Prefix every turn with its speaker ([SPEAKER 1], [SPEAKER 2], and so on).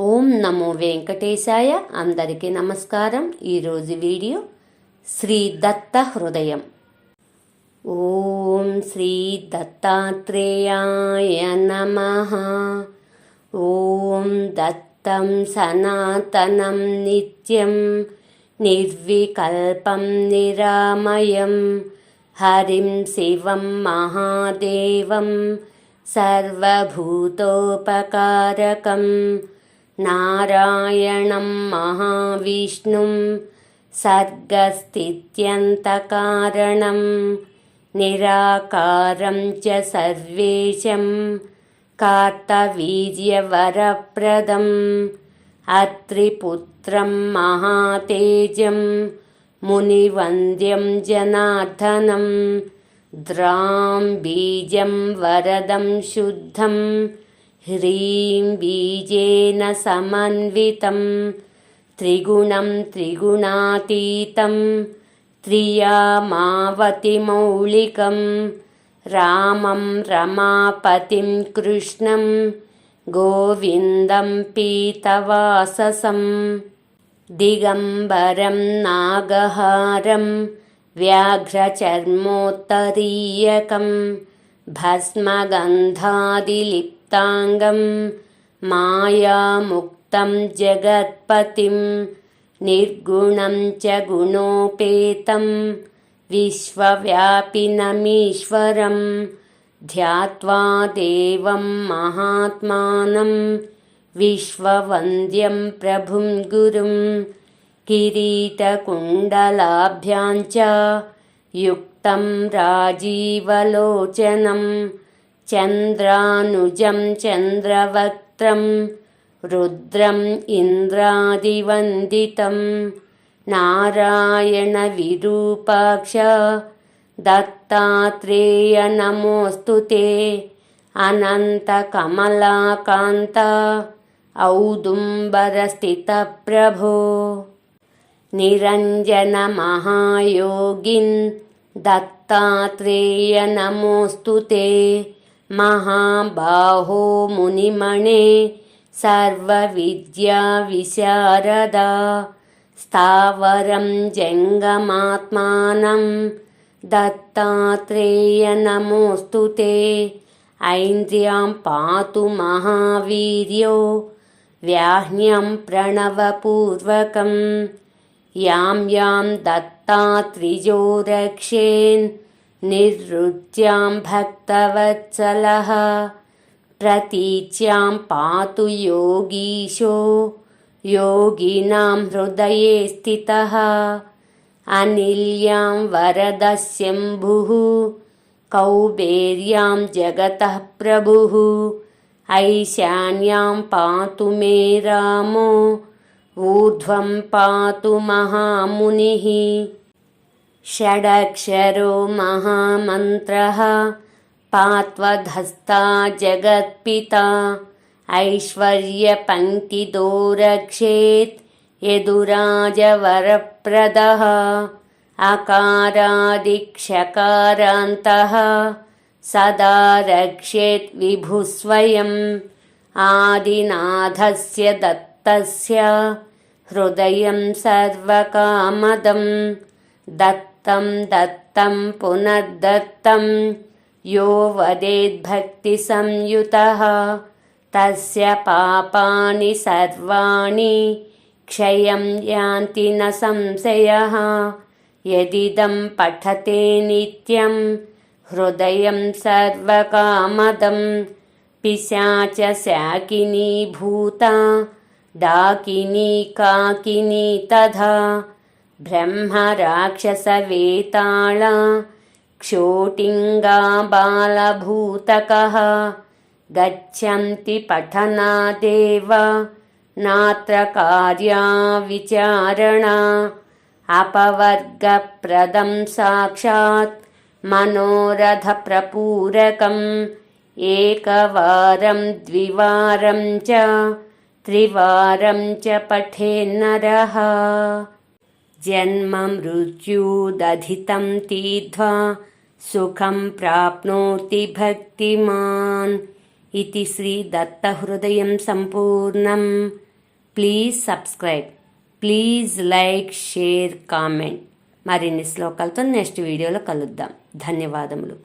[SPEAKER 1] ఓం నమో వెంకటేశాయ. అందరికీ నమస్కారం. ఈరోజు వీడియో శ్రీ దత్త హృదయం ఓం శ్రీ దత్తాత్రేయాయ నమ. ఓం దత్తం సనాతనం నిత్యం నిర్వికల్పం నిరామయం. హరిం శివం మహాదేవం సర్వభూతోపకారకం. नारायणं महाविष्णुं सर्गस्थित्यन्तकारणं निराकारं च सर्वेशं कार्तवीर्यवरप्रदम् अत्रिपुत्रं महातेजं मुनिवन्द्यं जनार्दनम् द्रां बीजं वरदं शुद्धं ह्रीं बीजेन समन्वितं त्रिगुणं त्रिगुणातीतं त्रियामावतिमौलिकं रामं रमापतिं कृष्णं गोविन्दं पीतवाससं दिगम्बरं नागहारं व्याघ्रचर्मोत्तरीयकं भस्मगन्धादिलिप्ताङ्गं मायामुक्तं जगत्पतिं निर्गुणं च गुणोपेतं विश्वव्यापिनमीश्वरं ध्यात्वा देवं महात्मानं विश्ववन्द्यं प्रभुं गुरुम् किरीटकुण्डलाभ्यां च युक्तं राजीवलोचनं चन्द्रानुजं चन्द्रवक्त्रं रुद्रम् इन्द्रादिवन्दितं नारायणविरूपाक्ष दत्तात्रेय नमोऽस्तु ते अनन्तकमलाकान्त औदुम्बरस्थितप्रभो निरञ्जनमहायोगिन् दत्तात्रेय नमोऽस्तु ते महाबाहो मुनिमणे सर्वविद्याविशारदा स्थावरं जङ्गमात्मानं दत्तात्रेय नमोऽस्तु ते। ऐन्द्रियां पातु महावीर्यो व्याह्न्यं प्रणवपूर्वकम् यां यां दत्तात्रिजो रक्षेन् निर्वृत्यां भक्तवत्सलः प्रतीच्यां पातु योगीशो योगिनां हृदये स्थितः अनिल्यां वरदस्यम्भुः कौबेर्यां जगतः प्रभुः ऐशान्यां पातु मे रामो ऊर्ध्वं पातु महामुनिः षडक्षरो महामन्त्रः पात्वधस्ता जगत्पिता ऐश्वर्यपङ्क्तिदो रक्षेत् यदुराजवरप्रदः अकारादिक्षकारान्तः सदा रक्षेत् विभुस्वयम् आदिनाथस्य दत्तस्य हृदयं सर्वकामदं दत्तं दत्तं पुनर्दत्तं यो वदेद्भक्तिसंयुतः तस्य पापानि सर्वाणि क्षयं यान्ति न संशयः यदिदं पठते नित्यं हृदयं सर्वकामदं पिशाचशाकिनीभूता डाकिनी काकिनी तथा ब्रह्मराक्षसवेताळा क्षोटिङ्गा बालभूतकः गच्छन्ति पठनादेव नात्र कार्या विचारणा अपवर्गप्रदं साक्षात् मनोरथप्रपूरकम् एकवारं द्विवारं च त्रिवारं च पठेन्नरः జన్మ మృత్యుదధితం తీధ్వా సుఖం ప్రాప్నోతి భక్తిమాన్ ఇది శ్రీ దత్త హృదయం సంపూర్ణం please subscribe please like share comment మరిన్ని శ్లోకాలతో నెక్స్ట్ వీడియోలో కలుద్దాం. ధన్యవాదములు.